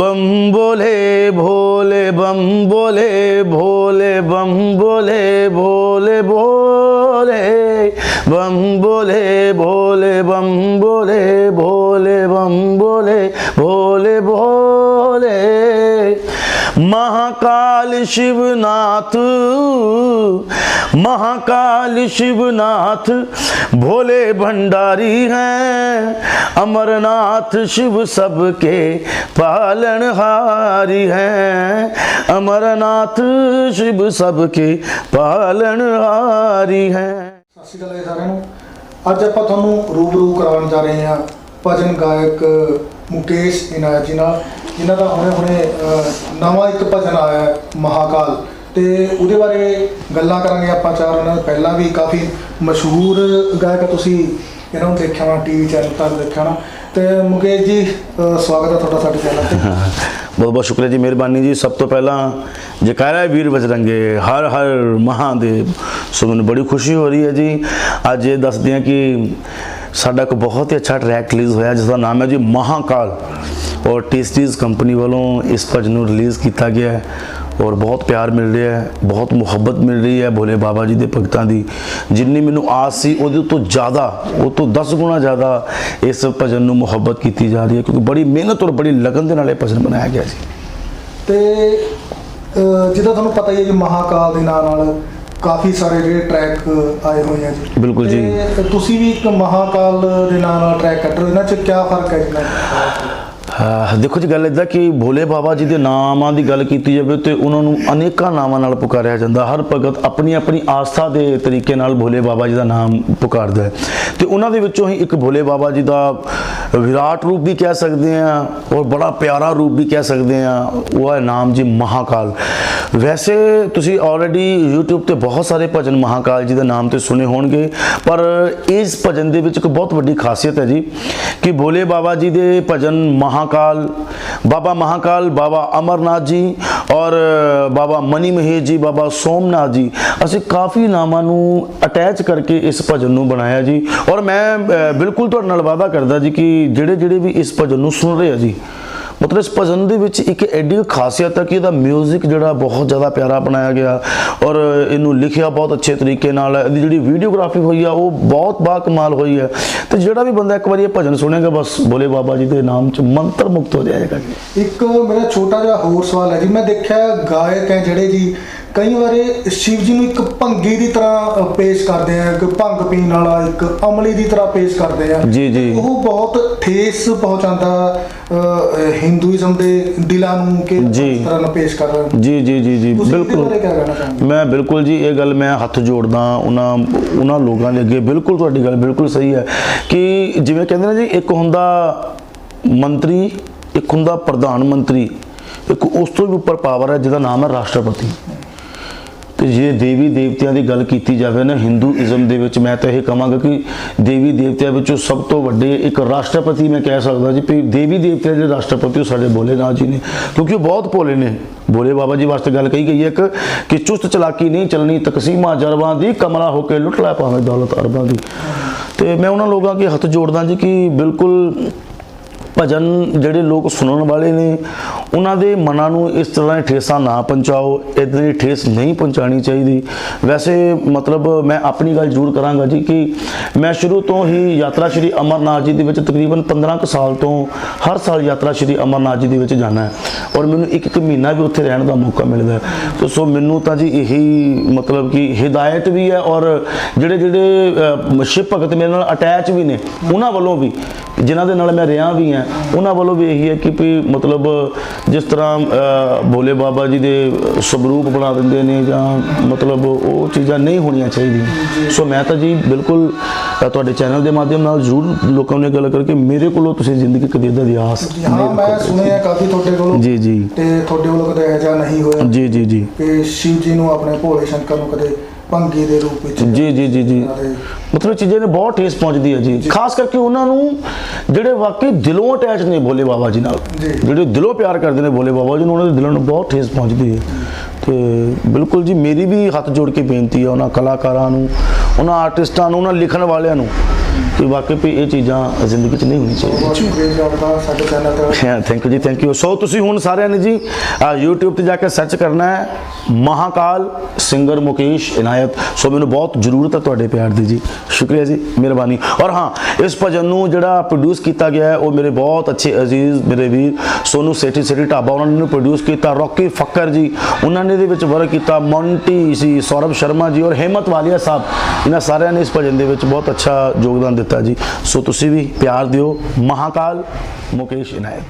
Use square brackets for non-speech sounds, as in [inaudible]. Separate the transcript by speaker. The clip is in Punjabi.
Speaker 1: बम बोले भोले बम बोले भोले बम बोले भोले भोले बम बोले भोले बम बोले भोले बम बोले भोले भोले महाकाल शिवनाथ महाकाल शिवनाथ भोले भंडारी हैं अमरनाथ शिव सबके पालनहारी हैं अमरनाथ शिव सबके पालनहारी हैं
Speaker 2: ਸਤਿ ਸ਼੍ਰੀ ਅਕਾਲ ਜੀ ਸਾਰਿਆਂ ਨੂੰ ਅੱਜ ਆਪਾਂ ਤੁਹਾਨੂੰ ਰੂਬਰੂ ਕਰਾਉਣ ਜਾ ਰਹੇ ਹਾਂ ਭਜਨ ਗਾਇਕ ਮੁਕੇਸ਼ ਇਨਾਇਤ ਜੀ ਨਾਲ ਜਿਨ੍ਹਾਂ ਦਾ ਹੁਣੇ ਹੁਣੇ ਨਵਾਂ ਇੱਕ ਭਜਨ ਆਇਆ ਹੈ, ਮਹਾਕਾਲ। ਤੇ ਉਹਦੇ ਬਾਰੇ ਗੱਲਾਂ ਕਰਾਂਗੇ ਆਪਾਂ ਚਾਰ ਉਹਨਾਂ ਦਾ ਪਹਿਲਾਂ ਵੀ ਕਾਫੀ ਮਸ਼ਹੂਰ ਗਾਇਕ ਤੁਸੀਂ ਇਹਨਾਂ ਨੂੰ ਦੇਖਿਆ ਹੋਣਾ ਟੀਵੀ ਚੈਨਲ ਤੇ ਦੇਖਿਆ ਹੋਣਾ। ਤੇ ਮੁਕੇਸ਼ ਜੀ ਸਵਾਗਤ ਹੈ ਤੁਹਾਡਾ ਸਾਡੇ ਚੈਨਲ ਤੇ। [laughs]
Speaker 1: ਬਹੁਤ ਬਹੁਤ ਸ਼ੁਕਰੀਆ ਜੀ ਮਿਹਰਬਾਨੀ ਜੀ। ਸਭ ਤੋਂ ਪਹਿਲਾਂ ਜੈਕਾਰਾ ਵੀਰ ਬਜਰੰਗੇ ਹਰ ਹਰ ਮਹਾਦੇਵ। ਸੋ ਮੈਨੂੰ ਬੜੀ ਖੁਸ਼ੀ ਹੋ ਰਹੀ ਹੈ ਜੀ। ਅੱਜ ਇਹ ਦੱਸਦੇ ਹਾਂ ਕਿ ਸਾਡਾ ਇੱਕ ਬਹੁਤ ਹੀ ਅੱਛਾ ਟਰੈਕ ਰਿਲੀਜ਼ ਹੋਇਆ ਜਿਸ ਦਾ ਨਾਮ ਹੈ ਜੀ ਮਹਾਕਾਲ। ਔਰ ਟੇਸਟੀਜ਼ ਕੰਪਨੀ ਵੱਲੋਂ ਇਸ ਭਜਨ ਨੂੰ ਰਿਲੀਜ਼ ਕੀਤਾ ਗਿਆ ਹੈ ਔਰ ਬਹੁਤ ਪਿਆਰ ਮਿਲ ਰਿਹਾ ਹੈ, ਬਹੁਤ ਮੁਹੱਬਤ ਮਿਲ ਰਹੀ ਹੈ ਭੋਲੇ ਬਾਬਾ ਜੀ ਦੇ ਭਗਤਾਂ ਦੀ। ਜਿੰਨੀ ਮੈਨੂੰ ਆਸ ਸੀ, ਉਹਦੇ ਤੋਂ ਜ਼ਿਆਦਾ ਉਹ ਤੋਂ 10 ਗੁਣਾ ਜ਼ਿਆਦਾ ਇਸ ਭਜਨ ਨੂੰ ਮੁਹੱਬਤ ਕੀਤੀ ਜਾ ਰਹੀ ਹੈ, ਕਿਉਂਕਿ ਬੜੀ ਮਿਹਨਤ ਔਰ ਬੜੀ ਲਗਨ ਦੇ ਨਾਲ ਇਹ ਭਜਨ ਬਣਾਇਆ ਗਿਆ ਸੀ।
Speaker 2: ਤੇ ਜਿੱਦਾਂ ਤੁਹਾਨੂੰ ਪਤਾ ਹੀ ਹੈ ਜੀ ਮਹਾਕਾਲ ਦੇ ਨਾਂ ਨਾਲ ਕਾਫੀ ਸਾਰੇ ਜਿਹੜੇ ਟਰੈਕ ਆਏ ਹੋਏ ਆ ਜੀ।
Speaker 1: ਬਿਲਕੁਲ ਜੀ।
Speaker 2: ਤੇ ਤੁਸੀਂ ਵੀ ਇੱਕ ਮਹਾਕਾਲ ਦੇ ਨਾਂ ਨਾਲ ਟਰੈਕ ਕੱਢ ਰਹੇ ਹੋ। ਇਹਨਾਂ 'ਚ ਕੀ ਫ਼ਰਕ ਹੈ ਜੀ?
Speaker 1: ਦੇਖੋ ਜੀ, ਗੱਲ ਇਦਾਂ ਕਿ ਭੋਲੇ ਬਾਬਾ ਜੀ ਦੇ ਨਾਮਾਂ ਦੀ ਗੱਲ ਕੀਤੀ ਜਾਵੇ ਤੇ ਉਹਨਾਂ ਨੂੰ ਅਨੇਕਾਂ ਨਾਵਾਂ ਨਾਲ ਪੁਕਾਰਿਆ ਜਾਂਦਾ। ਹਰ ਭਗਤ ਆਪਣੀ ਆਪਣੀ ਆਸਥਾ ਦੇ ਤਰੀਕੇ ਨਾਲ ਭੋਲੇ ਬਾਬਾ ਜੀ ਦਾ ਨਾਮ ਪੁਕਾਰਦਾ ਹੈ। ਤੇ ਉਹਨਾਂ ਦੇ ਵਿੱਚੋਂ ਹੀ ਇੱਕ ਭੋਲੇ ਬਾਬਾ ਜੀ ਦਾ ਵਿਰਾਟ ਰੂਪ ਵੀ ਕਹਿ ਸਕਦੇ ਆ ਔਰ ਬੜਾ ਪਿਆਰਾ ਰੂਪ ਵੀ ਕਹਿ ਸਕਦੇ ਆ ਉਹ ਹੈ ਨਾਮ ਜੀ ਮਹਾਕਾਲ। ਵੈਸੇ ਤੁਸੀਂ ਆਲਰੇਡੀ YouTube ਤੇ ਬਹੁਤ ਸਾਰੇ ਭਜਨ ਮਹਾਕਾਲ ਜੀ ਦੇ ਨਾਮ ਤੇ ਸੁਣੇ ਹੋਣਗੇ, ਪਰ ਇਸ ਭਜਨ ਦੇ ਵਿੱਚ ਇੱਕ ਬਹੁਤ ਵੱਡੀ ਖਾਸੀਅਤ ਹੈ ਜੀ ਕਿ ਭੋਲੇ ਬਾਬਾ ਜੀ ਦੇ ਭਜਨ ਮਹਾਕਾਲ ਬਾਬਾ ਮਹਾਕਾਲ ਬਾਬਾ ਅਮਰਨਾਥ ਜੀ ਔਰ ਬਾਬਾ ਮਨੀ ਮਹੇਸ਼ ਜੀ ਬਾਬਾ ਸੋਮਨਾਥ ਜੀ ਅਸੀਂ ਕਾਫੀ ਨਾਮਾਂ ਨੂੰ ਅਟੈਚ ਕਰਕੇ ਇਸ ਭਜਨ ਨੂੰ ਬਣਾਇਆ ਜੀ ਔਰ ਮੈਂ ਬਿਲਕੁਲ ਤੁਹਾਡੇ ਨਾਲ ਵਾਅਦਾ ਕਰਦਾ ਜੀ ਕਿ ਜਿਹੜੇ ਜਿਹੜੇ ਵੀ ਇਸ ਭਜਨ ਨੂੰ ਸੁਣ ਰਹੇ ਆ ਜੀ ਮਤਲਬ ਇਸ ਭਜਨ ਦੇ ਵਿੱਚ ਇੱਕ ਐਡੀ ਖਾਸੀਅਤ ਹੈ ਕਿ ਇਹਦਾ 뮤직 ਜਿਹੜਾ ਬਹੁਤ ਜ਼ਿਆਦਾ ਪਿਆਰਾ ਬਣਾਇਆ ਗਿਆ ਔਰ ਇਹਨੂੰ ਲਿਖਿਆ ਬਹੁਤ ਅੱਛੇ ਤਰੀਕੇ ਨਾਲ, ਇਹਦੀ ਜਿਹੜੀ ਵੀਡੀਓਗ੍ਰਾਫੀ ਹੋਈ ਆ, ਉਹ ਬਹੁਤ ਬਾ ਕਮਾਲ ਹੋਈ ਹੈ। ਤੇ ਜਿਹੜਾ ਵੀ ਬੰਦਾ ਇੱਕ ਵਾਰੀ ਇਹ ਭਜਨ ਸੁਣੇਗਾ, ਬਸ ਬੋਲੇ ਬਾਬਾ ਜੀ ਦੇ ਨਾਮ 'ਚ ਮੰਤਰ ਮੁਕਤ ਹੋ ਜਾਏਗਾ ਜੀ।
Speaker 2: ਇੱਕ ਮੇਰਾ ਛੋਟਾ ਜਿਹਾ ਹੋਰ ਸਵਾਲ ਹੈ ਜੀ, ਮੈਂ ਦੇਖਿਆ ਗਾਇਕ ਹੈ ਜਿਹੜੇ ਜੀ ਕਈ ਵਾਰੀ ਸ਼ਿਵ ਜੀ ਨੂੰ ਇੱਕ ਭੰਗੀ ਦੀ ਤਰ੍ਹਾਂ ਪੇਸ਼ ਕਰਦੇ ਆ ਇੱਕ ਭੰਗ ਪੀਣ ਵਾਲਾ ਇੱਕ ਅਮਲੀ ਦੀ ਤਰ੍ਹਾਂ ਪੇਸ਼ ਕਰਦੇ ਆ।
Speaker 1: ਜੀ, ਜੀ।
Speaker 2: ਉਹ ਬਹੁਤ ਠੇਸ ਪਹੁੰਚਾਉਂਦਾ ਹਿੰਦੂਇਜ਼ਮ ਦੇ ਦਿਲਾਂ ਨੂੰ ਕਿ। ਇਸ ਤਰ੍ਹਾਂ ਨਾਲ ਪੇਸ਼ ਕਰ ਰਹੇ
Speaker 1: ਜੀ ਜੀ ਜੀ ਜੀ ਬਿਲਕੁਲ।
Speaker 2: ਕੀ
Speaker 1: ਮੈਂ ਬਿਲਕੁਲ ਜੀ ਇਹ ਗੱਲ ਮੈਂ ਹੱਥ ਜੋੜਦਾ ਉਹਨਾਂ ਉਹਨਾਂ ਲੋਕਾਂ ਦੇ ਅੱਗੇ ਬਿਲਕੁਲ ਤੁਹਾਡੀ ਗੱਲ ਬਿਲਕੁਲ ਸਹੀ ਹੈ ਕਿ ਜਿਵੇਂ ਕਹਿੰਦੇ ਨੇ ਜੀ ਇੱਕ ਹੁੰਦਾ ਮੰਤਰੀ ਇੱਕ ਹੁੰਦਾ ਪ੍ਰਧਾਨ ਮੰਤਰੀ ਇੱਕ ਉਸ ਤੋਂ ਵੀ ਉੱਪਰ ਪਾਵਰ ਹੈ ਜਿਹਦਾ ਨਾਮ ਹੈ ਰਾਸ਼ਟਰਪਤੀ। ਤੇ ਜੇ ਦੇਵੀ ਦੇਵਤਿਆਂ ਦੀ ਗੱਲ ਕੀਤੀ ਜਾਵੇ ਨਾ ਹਿੰਦੂਇਜ਼ਮ ਦੇ ਵਿੱਚ, ਮੈਂ ਤਾਂ ਇਹ ਕਹਾਂਗਾ ਕਿ ਦੇਵੀ ਦੇਵਤਿਆਂ ਵਿੱਚੋਂ ਸਭ ਤੋਂ ਵੱਡੇ ਇੱਕ ਰਾਸ਼ਟਰਪਤੀ ਮੈਂ ਕਹਿ ਸਕਦਾ ਜੀ, ਵੀ ਦੇਵੀ ਦੇਵਤਿਆਂ ਦੇ ਰਾਸ਼ਟਰਪਤੀ ਉਹ ਸਾਡੇ ਭੋਲੇਨਾਥ ਜੀ ਨੇ, ਕਿਉਂਕਿ ਉਹ ਬਹੁਤ ਭੋਲੇ ਨੇ। ਭੋਲੇ ਬਾਬਾ ਜੀ ਵਾਸਤੇ ਗੱਲ ਕਹੀ ਗਈ ਹੈ ਇੱਕ ਕਿ ਚੁਸਤ ਚਲਾਕੀ ਨਹੀਂ ਚੱਲਣੀ, ਤਕਸੀਮਾ ਜਰਬਾਂ ਦੀ, ਕਮਲਾ ਹੋ ਕੇ ਲੁੱਟ ਲੈ ਭਾਵੇਂ ਦੌਲਤ ਅਰਬਾਂ ਦੀ। ਤੇ ਮੈਂ ਉਹਨਾਂ ਲੋਕਾਂ ਅੱਗੇ ਹੱਥ ਜੋੜਦਾ ਜੀ ਕਿ ਬਿਲਕੁਲ ਭਜਨ ਜਿਹੜੇ ਲੋਕ ਸੁਣਨ ਵਾਲੇ ਨੇ ਉਹਨਾਂ ਦੇ ਮਨਾਂ ਨੂੰ ਇਸ ਤਰ੍ਹਾਂ ਦੀ ਠੇਸਾਂ ਨਾ ਪਹੁੰਚਾਓ ਇਦਾਂ ਦੀ ਠੇਸ ਨਹੀਂ ਪਹੁੰਚਾਣੀ ਚਾਹੀਦੀ। ਵੈਸੇ ਮਤਲਬ ਮੈਂ ਆਪਣੀ ਗੱਲ ਜ਼ਰੂਰ ਕਰਾਂਗਾ ਜੀ ਕਿ ਮੈਂ ਸ਼ੁਰੂ ਤੋਂ ਹੀ ਯਾਤਰਾ ਸ਼੍ਰੀ ਅਮਰਨਾਥ ਜੀ ਦੇ ਵਿੱਚ ਤਕਰੀਬਨ 15 ਕੁ ਸਾਲ ਤੋਂ ਹਰ ਸਾਲ ਯਾਤਰਾ ਸ਼੍ਰੀ ਅਮਰਨਾਥ ਜੀ ਦੇ ਵਿੱਚ ਜਾਣਾ ਹੈ ਔਰ ਮੈਨੂੰ ਇੱਕ ਇੱਕ ਮਹੀਨਾ ਵੀ ਉੱਥੇ ਰਹਿਣ ਦਾ ਮੌਕਾ ਮਿਲਦਾ ਹੈ। ਸੋ ਮੈਨੂੰ ਤਾਂ ਜੀ ਇਹੀ ਮਤਲਬ ਕਿ ਹਿਦਾਇਤ ਵੀ ਹੈ ਔਰ ਜਿਹੜੇ ਜਿਹੜੇ ਸ਼ਿਵ ਭਗਤ ਮੇਰੇ ਨਾਲ ਅਟੈਚ ਵੀ ਨੇ, ਉਹਨਾਂ ਵੱਲੋਂ ਵੀ, ਜਿਨ੍ਹਾਂ ਦੇ ਨਾਲ ਮੈਂ ਰਿਹਾ ਵੀ ਹਾਂ, ਉਹਨਾਂ ਵੱਲੋਂ ਵੀ ਇਹੀ ਹੈ ਕਿ ਵੀ ਮਤਲਬ ਜਿਸ ਤਰ੍ਹਾਂ ਭੋਲੇ ਬਾਬਾ ਜੀ ਦੇ ਸਵਰੂਪ ਬਣਾ ਦਿੰਦੇ ਨੇ ਜਾਂ ਮਤਲਬ ਉਹ ਚੀਜ਼ਾਂ ਨਹੀਂ ਹੋਣੀਆਂ ਚਾਹੀਦੀਆਂ। ਸੋ ਮੈਂ ਤਾਂ ਜੀ ਬਿਲਕੁਲ ਤੁਹਾਡੇ ਚੈਨਲ ਦੇ ਮਾਧਿਅਮ ਨਾਲ ਜ਼ਰੂਰ ਲੋਕਾਂ ਨੂੰ ਗੱਲ ਕਰਕੇ ਮੇਰੇ ਕੋਲੋਂ ਤੁਸੀਂ ਜ਼ਿੰਦਗੀ ਕਦੇ ਦੀ ਆਸ
Speaker 2: ਜੀ ਹਾਂ ਮੈਂ ਸੁਣਿਆ ਕਾਫੀ ਤੁਹਾਡੇ ਕੋਲੋਂ
Speaker 1: ਜੀ ਜੀ।
Speaker 2: ਤੇ ਤੁਹਾਡੇ ਵੱਲੋਂ ਕਦੇ ਜਿਹਾ ਨਹੀਂ ਹੋਇਆ
Speaker 1: ਜੀ ਜੀ ਜੀ।
Speaker 2: ਕਿ ਸ਼ਿਵ ਜੀ ਨੂੰ ਆਪਣੇ ਭੋਲੇ ਸ਼ੰਕਰ ਨੂੰ ਕਦੇ ਭੰਗੀ ਦੇ ਰੂਪ ਵਿੱਚ
Speaker 1: ਜੀ ਜੀ ਜੀ ਜੀ। ਮਤਲਬ ਚੀਜ਼ਾਂ ਨੇ ਬਹੁਤ ਠੇਸ ਪਹੁੰਚਦੀ ਹੈ ਜੀ। ਖਾਸ ਕਰਕੇ ਉਹਨਾਂ ਨੂੰ ਜਿਹੜੇ ਵਾਕਈ ਦਿਲੋਂ ਅਟੈਚ ਨੇ ਭੋਲੇ ਬਾਬਾ ਜੀ ਨਾਲ। ਜਿਹੜੇ ਦਿਲੋਂ ਪਿਆਰ ਕਰਦੇ ਨੇ ਭੋਲੇ ਬਾਬਾ ਜੀ ਨੂੰ ਉਹਨਾਂ ਦੇ ਦਿਲਾਂ ਨੂੰ ਬਹੁਤ ਠੇਸ ਪਹੁੰਚਦੀ ਹੈ। ਤੇ ਬਿਲਕੁਲ ਜੀ ਮੇਰੀ ਵੀ ਹੱਥ ਜੋੜ ਕੇ ਬੇਨਤੀ ਹੈ ਉਹਨਾਂ ਕਲਾਕਾਰਾਂ ਨੂੰ ਉਹਨਾਂ ਆਰਟਿਸਟਾਂ ਨੂੰ ਉਹਨਾਂ ਲਿਖਣ ਵਾਲਿਆਂ ਨੂੰ ਕਿ ਵਾਕਈ ਵੀ ਇਹ ਚੀਜ਼ਾਂ ਜ਼ਿੰਦਗੀ 'ਚ ਨਹੀਂ ਹੋਣੀ ਚਾਹੀਦੀਆਂ। Thank you ji thank you so ਤੁਸੀਂ ਹੁਣ ਸਾਰਿਆਂ ਨੇ ਜੀ YouTube ਤੇ ਜਾ ਕੇ ਸਰਚ ਕਰਨਾ ਹੈ ਮਹਾਕਾਲ ਸਿੰਗਰ ਮੁਕੇਸ਼ ਇਨਾਇਤ। ਸੋ ਮੈਨੂੰ ਬਹੁਤ ਜ਼ਰੂਰਤ ਹੈ ਤੁਹਾਡੇ ਪਿਆਰ ਦੀ ਜੀ। ਸ਼ੁਕਰੀਆ ਜੀ ਮਿਹਰਬਾਨੀ। ਔਰ ਹਾਂ ਇਸ ਭਜਨ ਨੂੰ ਜਿਹੜਾ ਪ੍ਰੋਡਿਊਸ ਕੀਤਾ ਗਿਆ ਹੈ ਉਹ ਮੇਰੇ ਬਹੁਤ ਅੱਛੇ ਅਜ਼ੀਜ਼ ਮੇਰੇ ਵੀਰ ਸੋਨੂ ਸੇਠੀ ਸੇਠੀ ਢਾਬਾ ਉਹਨਾਂ ਨੇ ਪ੍ਰੋਡਿਊਸ ਕੀਤਾ। ਰੌਕੀ ਫੱਕਰ ਜੀ ਉਹਨਾਂ ਨੇ ਇਹਦੇ ਵਿੱਚ ਵਰਕ ਕੀਤਾ। ਮੌਂਟੀ ਸੀ ਸੌਰਵ ਸ਼ਰਮਾ ਜੀ ਔਰ ਹੇਮਤ ਵਾਲੀਆ ਸਾਹਿਬ। ਇਹਨਾਂ ਸਾਰਿਆਂ ਨੇ ਇਸ ਭਜਨ ਦੇ ਵਿੱਚ ਬਹੁਤ ਅੱਛਾ ਯੋਗਦਾਨ ਦਿੱਤਾ। ਜੀ। ਸੋ ਤੁਸੀਂ ਵੀ ਪਿਆਰ ਦਿਓ। ਮਹਾਕਾਲ ਮੁਕੇਸ਼ ਇਨਾਇਤ।